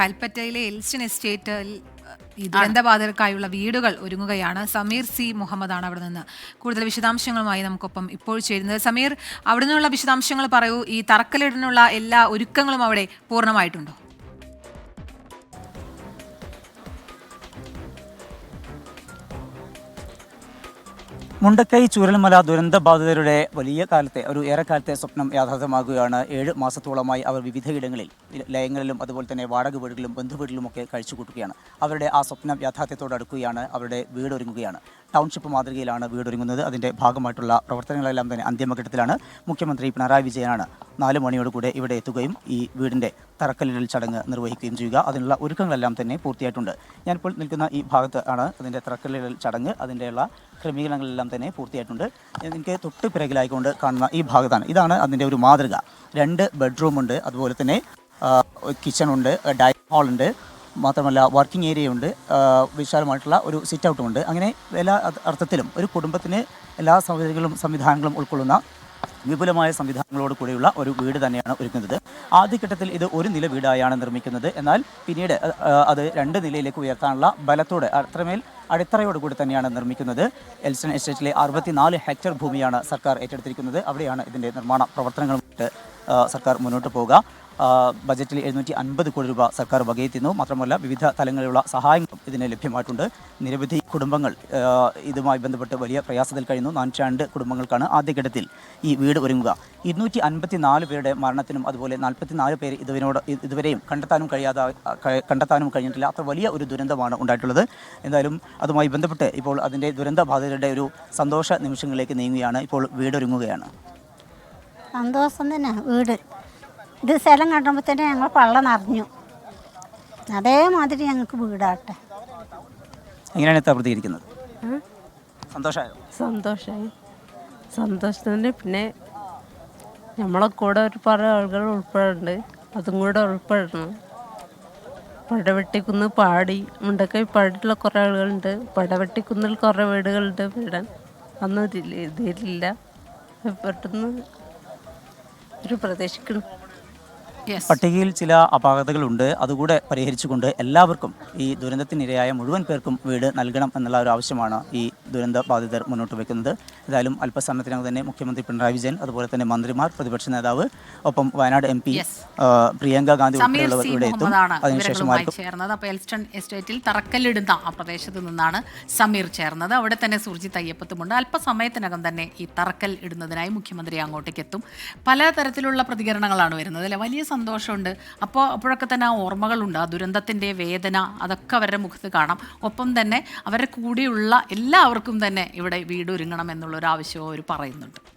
കൽപ്പറ്റയിലെ എൽസ്റ്റിൻ എസ്റ്റേറ്റിൽ ഈ ദുരന്തബാധിതർക്കായുള്ള വീടുകൾ ഒരുങ്ങുകയാണ്. സമീർ സി മുഹമ്മദ് ആണ് അവിടെ നിന്ന്. കൂടുതൽ വിശദാംശങ്ങളുമായി നമുക്കൊപ്പം ഇപ്പോൾ ചേരുന്നത്. സമീർ അവിടെ നിന്നുള്ള വിശദാംശങ്ങൾ പറയൂ. ഈ തറക്കല്ലിടാനുള്ള എല്ലാ ഒരുക്കങ്ങളും അവിടെ പൂർണമായിട്ടുണ്ടോ? മുണ്ടക്കൈ ചൂരൽമല ദുരന്ത ബാധിതരുടെ വലിയ കാലത്തെ ഒരു ഏറെക്കാലത്തെ സ്വപ്നം യാഥാർത്ഥ്യമാകുകയാണ്. ഏഴ് മാസത്തോളമായി അവർ വിവിധയിടങ്ങളിൽ ലയങ്ങളിലും അതുപോലെ തന്നെ വാടക വീടുകളിലും ബന്ധുവീടുകളിലുമൊക്കെ കഴിച്ചു കൂട്ടുകയാണ് അവരുടെ ആ സ്വപ്നം യാഥാർത്ഥ്യത്തോട് അടുക്കുകയാണ്. അവരുടെ വീടൊരുങ്ങുകയാണ്. ടൗൺഷിപ്പ് മാതൃകയിലാണ് വീടൊരുങ്ങുന്നത്. അതിന്റെ ഭാഗമായിട്ടുള്ള പ്രവർത്തനങ്ങളെല്ലാം തന്നെ അന്തിമഘട്ടത്തിലാണ്. മുഖ്യമന്ത്രി പിണറായി വിജയനാണ് നാല് മണിയോടുകൂടെ ഇവിടെ എത്തുകയും ഈ വീടിന്റെ തറക്കല്ലിടൽ ചടങ്ങ് നിർവഹിക്കുകയും ചെയ്യുക. അതിനുള്ള ഒരുക്കങ്ങളെല്ലാം തന്നെ പൂർത്തിയായിട്ടുണ്ട്. ഞാനിപ്പോൾ നിൽക്കുന്ന ഈ ഭാഗത്ത് ആണ് അതിന്റെ തറക്കല്ലിടൽ ചടങ്ങ്. അതിന്റെയുള്ള ക്രമീകരണങ്ങളെല്ലാം തന്നെ പൂർത്തിയായിട്ടുണ്ട്. എനിക്ക് തൊട്ട് പിറകിലായിക്കൊണ്ട് കാണുന്ന ഈ ഭാഗത്താണ്. ഇതാണ് അതിന്റെ ഒരു മാതൃക. രണ്ട് ബെഡ്റൂമുണ്ട് അതുപോലെ തന്നെ കിച്ചണുണ്ട് ഡൈനിങ് ഹാളുണ്ട് മാത്രമല്ല വർക്കിംഗ് ഏരിയ ഉണ്ട്. വിശാലമായിട്ടുള്ള ഒരു സിറ്റ് ഔട്ടും ഉണ്ട്. അങ്ങനെ എല്ലാ അർത്ഥത്തിലും ഒരു കുടുംബത്തിന് എല്ലാ സൗകര്യങ്ങളും സംവിധാനങ്ങളും ഉൾക്കൊള്ളുന്ന വിപുലമായ സംവിധാനങ്ങളോട് കൂടിയുള്ള ഒരു വീട് തന്നെയാണ് ഒരുക്കുന്നത്. ആദ്യഘട്ടത്തിൽ ഇത് ഒരു നില വീടായാണ് നിർമ്മിക്കുന്നത്. എന്നാൽ പിന്നീട് അത് രണ്ട് നിലയിലേക്ക് ഉയർത്താനുള്ള ബലത്തോട് അത്രമേൽ അടിത്തറയോട് കൂടി തന്നെയാണ് നിർമ്മിക്കുന്നത്. എൽസൺ എസ്റ്റേറ്റിലെ അറുപത്തിനാല് ഹെക്ടർ ഭൂമിയാണ് സർക്കാർ ഏറ്റെടുത്തിരിക്കുന്നത്. അവിടെയാണ് ഇതിന്റെ നിർമ്മാണ പ്രവർത്തനങ്ങളുമായിട്ട് സർക്കാർ മുന്നോട്ട് പോവുക. ബജറ്റിൽ എഴുന്നൂറ്റി അൻപത് കോടി രൂപ സർക്കാർ വകയെത്തുന്നു മാത്രമല്ല വിവിധ തലങ്ങളിലുള്ള സഹായങ്ങളും ഇതിന് ലഭ്യമായിട്ടുണ്ട്. നിരവധി കുടുംബങ്ങൾ ഇതുമായി ബന്ധപ്പെട്ട് വലിയ പ്രയാസത്തിൽ കഴിയുന്നു. നാനൂറ്റി രണ്ട് കുടുംബങ്ങൾക്കാണ് ആദ്യഘട്ടത്തിൽ ഈ വീട് ഒരുങ്ങുക. ഇരുന്നൂറ്റി അൻപത്തി നാല് പേരുടെ മരണത്തിനും അതുപോലെ നാൽപ്പത്തി നാല് പേര് ഇതുവിനോട് ഇതുവരെയും കണ്ടെത്താനും കഴിയാതെ കണ്ടെത്താനും കഴിഞ്ഞിട്ടില്ല. അത്ര വലിയ ഒരു ദുരന്തമാണ് ഉണ്ടായിട്ടുള്ളത്. എന്തായാലും അതുമായി ബന്ധപ്പെട്ട് ഇപ്പോൾ അതിന്റെ ദുരന്ത ബാധിതരുടെ ഒരു സന്തോഷ നിമിഷങ്ങളിലേക്ക് നീങ്ങുകയാണ്. ഇപ്പോൾ വീടൊരുങ്ങുകയാണ്. സന്തോഷം തന്നെ. വീട്. ഇത് സ്ഥലം കണ്ടുമ്പോൾ തന്നെ ഞങ്ങൾ പള്ളം നിറഞ്ഞു. അതേമാതിരി ഞങ്ങൾക്ക് വീടാട്ടെ. എങ്ങനെയാണ് പ്രതികരിക്കുന്നത് സന്തോഷമായോ സന്തോഷമായി സന്തോഷത്തിന് പിന്നെ നമ്മളെ കൂടെ ഒരുപാട് ആളുകൾ ഉൾപ്പെടുന്നുണ്ട് അതും കൂടെ ഉൾപ്പെടണം. പടവെട്ടിക്കുന്ന് പാടി മുണ്ടക്കൈ പാടിയിട്ടുള്ള കുറേ ആളുകളുണ്ട്. പടവെട്ടിക്കുന്നിൽ കുറേ വീടുകളുണ്ട്. വീടാൻ അന്നൊരു ഇതില്ല ഇതിലില്ല. പെട്ടെന്ന് ഒരു പ്രതീക്ഷിക്കണം പട്ടികയിൽ ചില അപാകതകളുണ്ട്. അതുകൂടെ പരിഹരിച്ചുകൊണ്ട് എല്ലാവർക്കും ഈ ദുരന്തത്തിനിരയായ മുഴുവൻ പേർക്കും വീട് നൽകണം എന്നുള്ള ഒരു ആവശ്യമാണ് ഈ ദുരന്ത ബാധിതർ മുന്നോട്ട് വെക്കുന്നത് ഏതായാലും അല്പസമയത്തിനകം തന്നെ മുഖ്യമന്ത്രി പിണറായി വിജയൻ അതുപോലെ തന്നെ മന്ത്രിമാർ പ്രതിപക്ഷ നേതാവ് ഒപ്പം വയനാട് എം പി പ്രിയങ്ക ഗാന്ധി ഉൾപ്പെടെയുള്ളവർ ഇവിടെ എത്തും. മുഹമ്മദാണ് ചേർന്നത്. അപ്പോൾ എൽസ്റ്റൺ എസ്റ്റേറ്റിൽ തറക്കല്ലിടുന്ന ആ പ്രദേശത്ത് നിന്നാണ് സമീർ ചേർന്നത്. അവിടെ തന്നെ സുർജിത് അയ്യപ്പത്തുമുണ്ട് അല്പസമയത്തിനകം തന്നെ ഈ തറക്കൽ ഇടുന്നതിനായി മുഖ്യമന്ത്രി അങ്ങോട്ടേക്ക് എത്തും. പലതരത്തിലുള്ള പ്രതികരണങ്ങളാണ് വരുന്നത് അല്ലെ? വലിയ സന്തോഷമുണ്ട്. അപ്പോൾ അപ്പോഴൊക്കെ തന്നെ ആ ഓർമ്മകളുണ്ട്. ആ ദുരന്തത്തിന്റെ വേദന അതൊക്കെ അവരുടെ മുഖത്ത് കാണാം. ഒപ്പം തന്നെ അവരുടെ കൂടെയുള്ള എല്ലാവർക്കും തന്നെ ഇവിടെ വീട് ഒരുങ്ങണം എന്നുള്ളൊരു ആവശ്യവും അവർ പറയുന്നുണ്ട്.